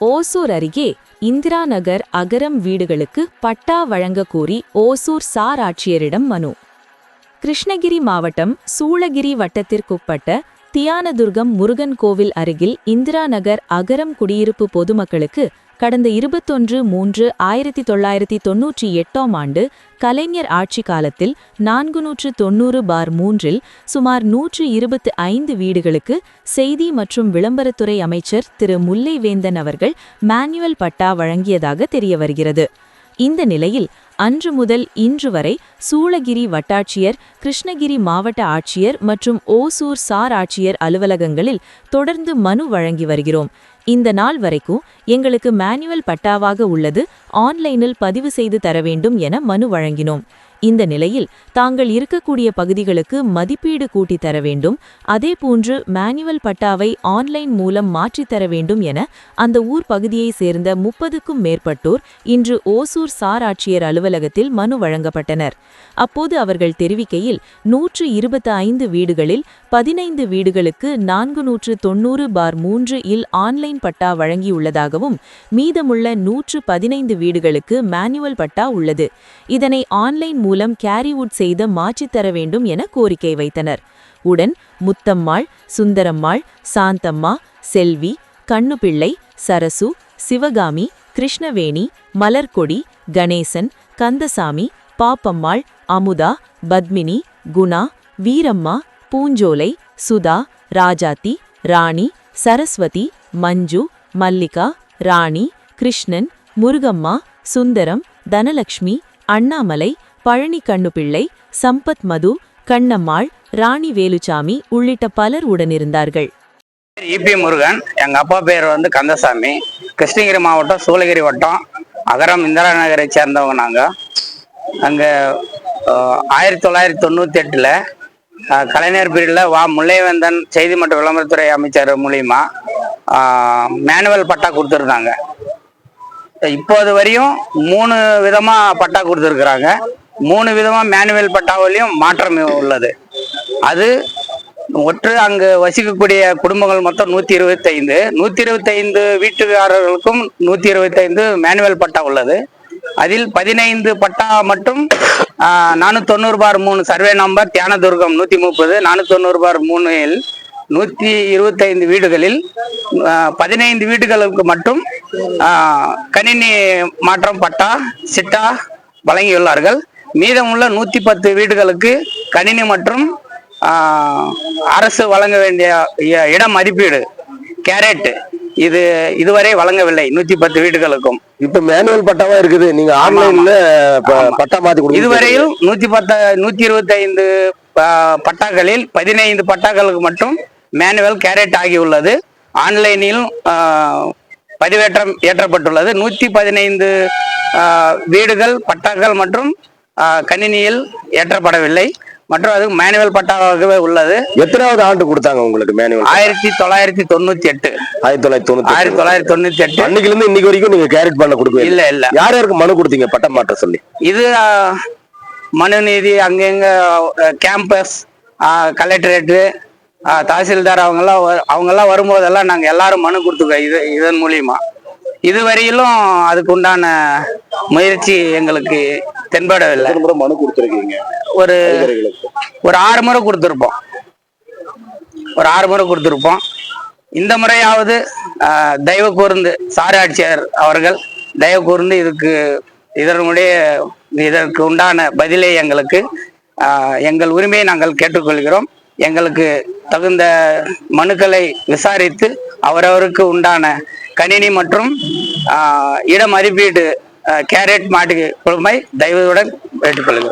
ஓசூர் அருகே இந்திரா நகர் அகரம் வீடுகளுக்கு பட்டா வழங்க கோரி ஓசூர் சார் ஆட்சியரிடம் மனு. கிருஷ்ணகிரி மாவட்டம் சூளகிரி வட்டத்திற்குட்பட்ட தியானதுர்கம் முருகன் கோவில் அருகில் இந்திரா நகர் அகரம் குடியிருப்பு பொதுமக்களுக்கு கடந்த இருபத்தொன்று மூன்று ஆயிரத்தி தொள்ளாயிரத்தி தொன்னூற்றி எட்டாம் ஆண்டு கலைஞர் ஆட்சி காலத்தில் நான்கு நூற்று தொன்னூறு பார் மூன்றில் சுமார் நூற்று இருபத்து ஐந்து வீடுகளுக்கு செய்தி மற்றும் விளம்பரத்துறை அமைச்சர் திரு முல்லைவேந்தன் அவர்கள் மேனுவல் பட்டா வழங்கியதாக தெரிய வருகிறது. இந்த நிலையில் அன்று முதல் இன்று வரை சூளகிரி வட்டாட்சியர் கிருஷ்ணகிரி மாவட்ட ஆட்சியர் மற்றும் ஓசூர் சார் ஆட்சியர் அலுவலகங்களில் தொடர்ந்து மனு வழங்கி வருகிறோம். இந்த நாள் வரைக்கும் எங்களுக்கு மேனுவல் பட்டாவாக உள்ளது ஆன்லைனில் பதிவு செய்து தர வேண்டும் என மனு வழங்கினோம். இந்த நிலையில் தாங்கள் இருக்கக்கூடிய பகுதிகளுக்கு மதிப்பீடு கூட்டி தர வேண்டும் அதேபோன்று மேனுவல் பட்டாவை ஆன்லைன் மூலம் மாற்றித்தர வேண்டும் என அந்த ஊர் பகுதியைச் சேர்ந்த முப்பதுக்கும் மேற்பட்டோர் இன்று ஓசூர் சார் ஆட்சியர் அலுவலகத்தில் மனு வழங்கப்பட்டனர். அப்போது அவர்கள் தெரிவிக்கையில் நூற்று இருபத்தி ஐந்து வீடுகளில் பதினைந்து வீடுகளுக்கு நான்கு நூற்று தொன்னூறு பார் மூன்று இல் ஆன்லைன் பட்டா வழங்கியுள்ளதாகவும் மீதமுள்ள நூற்று பதினைந்து வீடுகளுக்கு மேனுவல் பட்டா உள்ளது. இதனை ஆன்லைன் மூலம் கேரிவுட் செய்த மாற்றித்தர வேண்டும் என கோரிக்கை வைத்தனர். உடன் முத்தம்மாள் சுந்தரம்மாள் சாந்தம்மா செல்வி கண்ணுபிள்ளை சரசு சிவகாமி கிருஷ்ணவேணி மலர்கொடி கணேசன் கந்தசாமி பாப்பம்மாள் அமுதா பத்மினி குணா வீரம்மா பூஞ்சோலை சுதா ராஜாத்தி ராணி சரஸ்வதி மஞ்சு மல்லிகா ராணி கிருஷ்ணன் முருகம்மா சுந்தரம் தனலக்ஷ்மி அண்ணாமலை பழனி கண்ணுப்பிள்ளை சம்பத் மது கண்ணம்மாள் ராணி வேலுச்சாமி உள்ளிட்ட பலர் உடனிருந்தார்கள். இபி முருகன் எங்க அப்பா பேர் வந்து கந்தசாமி. கிருஷ்ணகிரி மாவட்டம் சூளகிரி வட்டம். அகரம் இந்திரா நகரை சேர்ந்தவங்க நாங்கள் அங்கே ஆயிரத்தி தொள்ளாயிரத்தி தொண்ணூற்றி எட்டில் கலைஞர் பீரியட்ல வா முல்லைவேந்தன் செய்தி மற்றும் விளம்பரத்துறை அமைச்சர் மூலியமா மேனுவல் பட்டா கொடுத்துருந்தாங்க. இப்போது வரையும் மூணு விதமா பட்டா கொடுத்துருக்குறாங்க. மூணு விதமா மேனுவல் பட்டாவிலையும் மாற்றம் உள்ளது. அது ஒற்று அங்கு வசிக்கக்கூடிய குடும்பங்கள் மொத்தம் நூத்தி இருபத்தைந்து நூத்தி இருபத்தைந்து வீட்டுக்காரர்களுக்கும் நூத்தி இருபத்தைந்து மேனுவல் பட்டா உள்ளது. அதில் பதினைந்து பட்டா மட்டும் நானூற்றி தொண்ணூறு பார் மூணு சர்வே நம்பர் தியானதுர்கம் நூற்றி முப்பது நானூற்றி தொண்ணூறு பார் மூணில் நூற்றி இருபத்தைந்து வீடுகளில் பதினைந்து வீடுகளுக்கு மட்டும் கணினி மாற்றம் பட்டா சிட்டா வழங்கியுள்ளார்கள். மீதமுள்ள நூற்றி பத்து வீடுகளுக்கு கணினி மற்றும் அரசு வழங்க வேண்டிய இ- மதிப்பீடு கேரட் இது இதுவரை வழங்கவில்லை. நூத்தி பத்து வீடுகளுக்கும். இப்ப மேனுவல் பட்டாவா இருக்குது? நீங்க ஆன்லைன்ல பட்டா மாத்தி கொடுங்க இதுவரையில் நூத்தி பத்த நூத்தி இருபத்தி ஐந்து பட்டாக்களில் பதினைந்து பட்டாக்களுக்கு மட்டும் மேனுவல் கேரட் ஆகியுள்ளது. ஆன்லைனில் பதிவேற்றம் ஏற்றப்பட்டுள்ளது. நூத்தி பதினைந்து வீடுகள் பட்டாக்கள் மற்றும் கணினியில் ஏற்றப்படவில்லை. மற்றும் அது மேனுவல் பட்டாவாகவே உள்ளது. எத்தனாவது ஆண்டு கொடுத்தாங்க உங்களுக்கு மேனுவல் ஆயிரத்தி தொள்ளாயிரத்தி தொண்ணூத்தி எட்டு. ஆயிரத்தி தொள்ளாயிரத்தி தொண்ணூத்தி ஆயிரத்தி தொள்ளாயிரத்தி தொண்ணூத்தி எட்டு. அன்னைக்குல இருந்து இன்னைக்கு வரைக்கும் நீங்க கேரட் பண்ண கொடுக்கவே இல்ல. இல்ல யார் யாருக்கு மனு கொடுத்தீங்க? பட்டம் மாற்ற சொல்லி. இது மனுநீதி அங்கங்க கேம்பஸ் கலெக்டரேட்டு தாசில்தார் அவங்கெல்லாம் அவங்கெல்லாம் வரும்போதெல்லாம் நாங்கள் எல்லாரும் மனு கொடுத்துக்கோம் இது இதன் மூலியமா. இதுவரையிலும் அதுக்கு உண்டான முயற்சி எங்களுக்கு தென்படவில்லை. மனு கொடுத்துருக்கீங்க? ஒரு ஒரு ஆறு முறை கொடுத்துருப்போம். ஒரு ஆறு முறை கொடுத்துருப்போம். இந்த முறையாவது தயவு கூர்ந்து சார் ஆட்சியர் அவர்கள் தயவு கூர்ந்து இதுக்கு இதனுடைய இதற்கு உண்டான பதிலை எங்களுக்கு எங்கள் உரிமையை நாங்கள் கேட்டுக்கொள்கிறோம். எங்களுக்கு தகுந்த மனுக்களை விசாரித்து அவரவருக்கு உண்டான கணினி மற்றும் இட மதிப்பீட்டு கேரட் மாட்டுக்கு குழுமை தயவுடன் கேட்டுக்கொள்கிறோம்